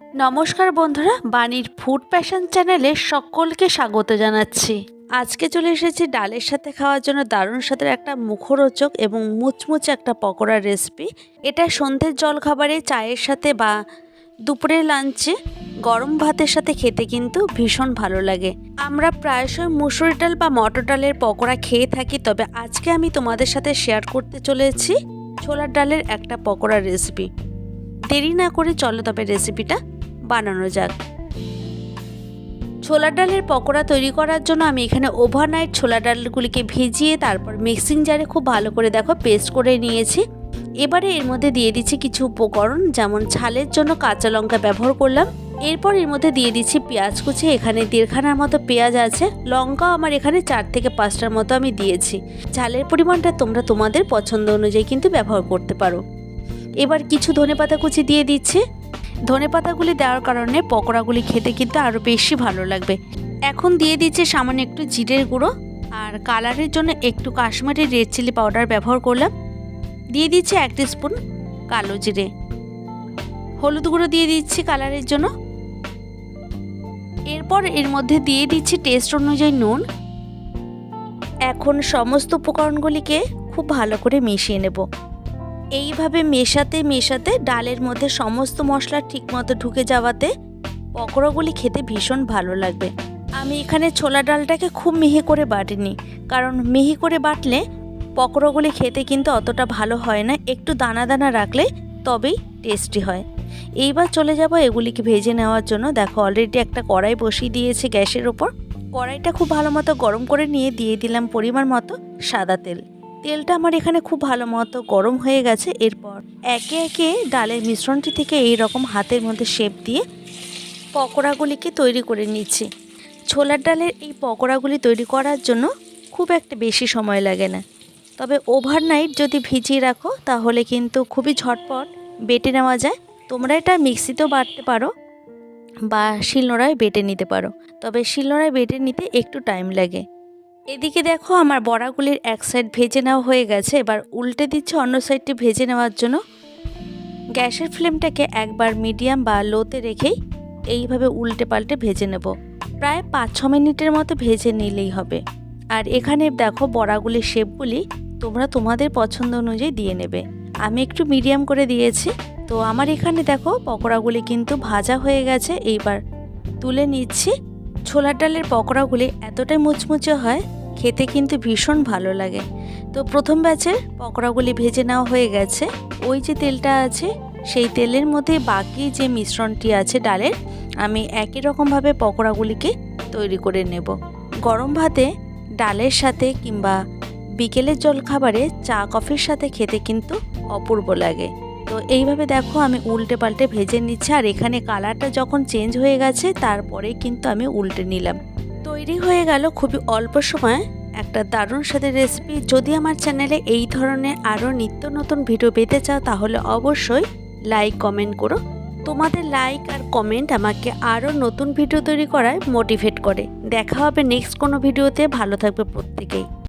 নমস্কার বন্ধুরা, বাণীর ফুড প্যাশন চ্যানেলে সকলকে স্বাগত জানাচ্ছি। আজকে চলে এসেছি ডালের সাথে খাওয়ার জন্য দারুণ সাথে একটা মুখরোচক এবং মুচমুচে একটা পকোড়ার রেসিপি এটা সন্ধ্যের জলখাবারে, চায়ের সাথে বা দুপুরের লাঞ্চে গরম ভাতের সাথে খেতে কিন্তু ভীষণ ভালো লাগে। আমরা প্রায়শই মুসুরি ডাল বা মটর ডালের পকোড়া খেয়ে থাকি, তবে আজকে আমি তোমাদের সাথে শেয়ার করতে চলেছি ছোলার ডালের একটা পকোড়ার রেসিপি দেরি না করে চলো তবে রেসিপিটা বানানো যাক। ছোলা ডালের পকোড়া তৈরি করার জন্য আমি এখানে ওভারনাইট ছোলা ডালগুলিকে ভিজিয়ে তারপর মিক্সিং জারে খুব ভালো করে দেখো পেস্ট করে নিয়েছি। এবারে এর মধ্যে দিয়ে দিচ্ছি কিছু উপকরণ, যেমন ছালের জন্য কাঁচা লঙ্কা ব্যবহার করলাম। এরপর এর মধ্যে দিয়ে দিচ্ছি পেঁয়াজ কুচি, এখানে দেড়খানার মতো পেঁয়াজ আছে। লঙ্কাও আমার এখানে চার থেকে পাঁচটার মতো আমি দিয়েছি। ঝালের পরিমাণটা তোমরা তোমাদের পছন্দ অনুযায়ী কিন্তু ব্যবহার করতে পারো। এবার কিছু ধনেপাতা কুচি দিয়ে দিচ্ছি। ধনেপাতাগুলি দেওয়ার কারণে পকোড়াগুলি খেতে কিন্তু আরও বেশি ভালো লাগবে। এখন দিয়ে দিচ্ছি সামান্য একটু জিরের গুঁড়ো আর কালারের জন্য একটু কাশ্মীরি রেড চিলি পাউডার ব্যবহার করলাম। দিয়ে দিচ্ছি এক স্পুন কালো জিরে। হলুদ গুঁড়ো দিয়ে দিচ্ছি কালারের জন্য। এরপর এর মধ্যে দিয়ে দিচ্ছি টেস্ট অনুযায়ী নুন। এখন সমস্ত উপকরণগুলিকে খুব ভালো করে মিশিয়ে নেব। এইভাবে মেশাতে মেশাতে ডালের মধ্যে সমস্ত মশলা ঠিকমতো ঢুকে যাওয়াতে পকোড়াগুলি খেতে ভীষণ ভালো লাগবে। আমি এখানে ছোলা ডালটাকে খুব মিহি করে বাটিনি, কারণ মিহি করে বাটলে পকোড়াগুলি খেতে কিন্তু অতটা ভালো হয় না, একটু দানা দানা রাখলে তবেই টেস্টি হয়। এইবার চলে যাব এগুলিকে ভেজে নেওয়ার জন্য। দেখো অলরেডি একটা কড়াই বসিয়ে দিয়েছে গ্যাসের ওপর। কড়াইটা খুব ভালো মতো গরম করে নিয়ে দিয়ে দিলাম পরিমাণ মতো সাদা তেল। তেলটা আমার এখানে খুব ভালো মতো গরম হয়ে গেছে, এরপর একে একে ডালের মিশ্রণটি থেকে এই রকম হাতের মধ্যে শেপ দিয়ে পকোড়াগুলিকে তৈরি করে নিচ্ছি। ছোলার ডালের এই পকোড়াগুলি তৈরি করার জন্য খুব একটা বেশি সময় লাগে না। তবে ওভারনাইট যদি ভিজিয়ে রাখো, তাহলে কিন্তু খুবই ঝটপট বেটে নেওয়া যায়। তোমরা এটা মিক্সিতেও বাটতে পারো বা শিলনোড়ায় বেটে নিতে পারো। তবে শিলনোড়ায় বেটে নিতে একটু টাইম লাগে। এদিকে দেখো আমার বড়াগুলির এক সাইড ভেজে নেওয়া হয়ে গেছে। এবার উল্টে দিচ্ছে অন্য সাইডটি ভেজে নেওয়ার জন্য। গ্যাসের ফ্লেমটাকে একবার মিডিয়াম বা লোতে রেখেই এইভাবে উল্টে পাল্টে ভেজে নেব। প্রায় পাঁচ ছ মিনিটের মতো ভেজে নিলেই হবে। আর এখানে দেখো বড়াগুলির শেপগুলি তোমরা তোমাদের পছন্দ অনুযায়ী দিয়ে নেবে। আমি একটু মিডিয়াম করে দিয়েছি। তো আমার এখানে দেখো পকোড়াগুলি কিন্তু ভাজা হয়ে গেছে। এইবার তুলে নিচ্ছি। ছোলার ডালের পকোড়াগুলি এতটাই মুচমুচে হয় খেতে কিন্তু ভীষণ ভালো লাগে। তো প্রথম ব্যাচের পকোড়াগুলি ভেজে নেওয়া হয়ে গেছে। ওই যে তেলটা আছে, সেই তেলের মধ্যে বাকি যে মিশ্রণটি আছে ডালের, আমি একই রকমভাবে পকোড়াগুলিকে তৈরি করে নেব। গরম ভাতে ডালের সাথে কিংবা বিকেলের জলখাবারে চা, কফির সাথে খেতে কিন্তু অপূর্ব লাগে। তো এইভাবে দেখো আমি উল্টে পাল্টে ভেজে নিচ্ছি। আর এখানে কালারটা যখন চেঞ্জ হয়ে গেছে তারপরে কিন্তু আমি উল্টে নিলাম। তৈরি হয়ে গেল খুবই অল্প সময় একটা দারুণ স্বাদের রেসিপি যদি আমার চ্যানেলে এই ধরনের আরও নিত্য নতুন ভিডিও পেতে চাও, তাহলে অবশ্যই লাইক কমেন্ট করো। তোমাদের লাইক আর কমেন্ট আমাকে আরও নতুন ভিডিও তৈরি করায় মোটিভেট করে। দেখা হবে নেক্সট কোনো ভিডিওতে ভালো থাকবে প্রত্যেকেই।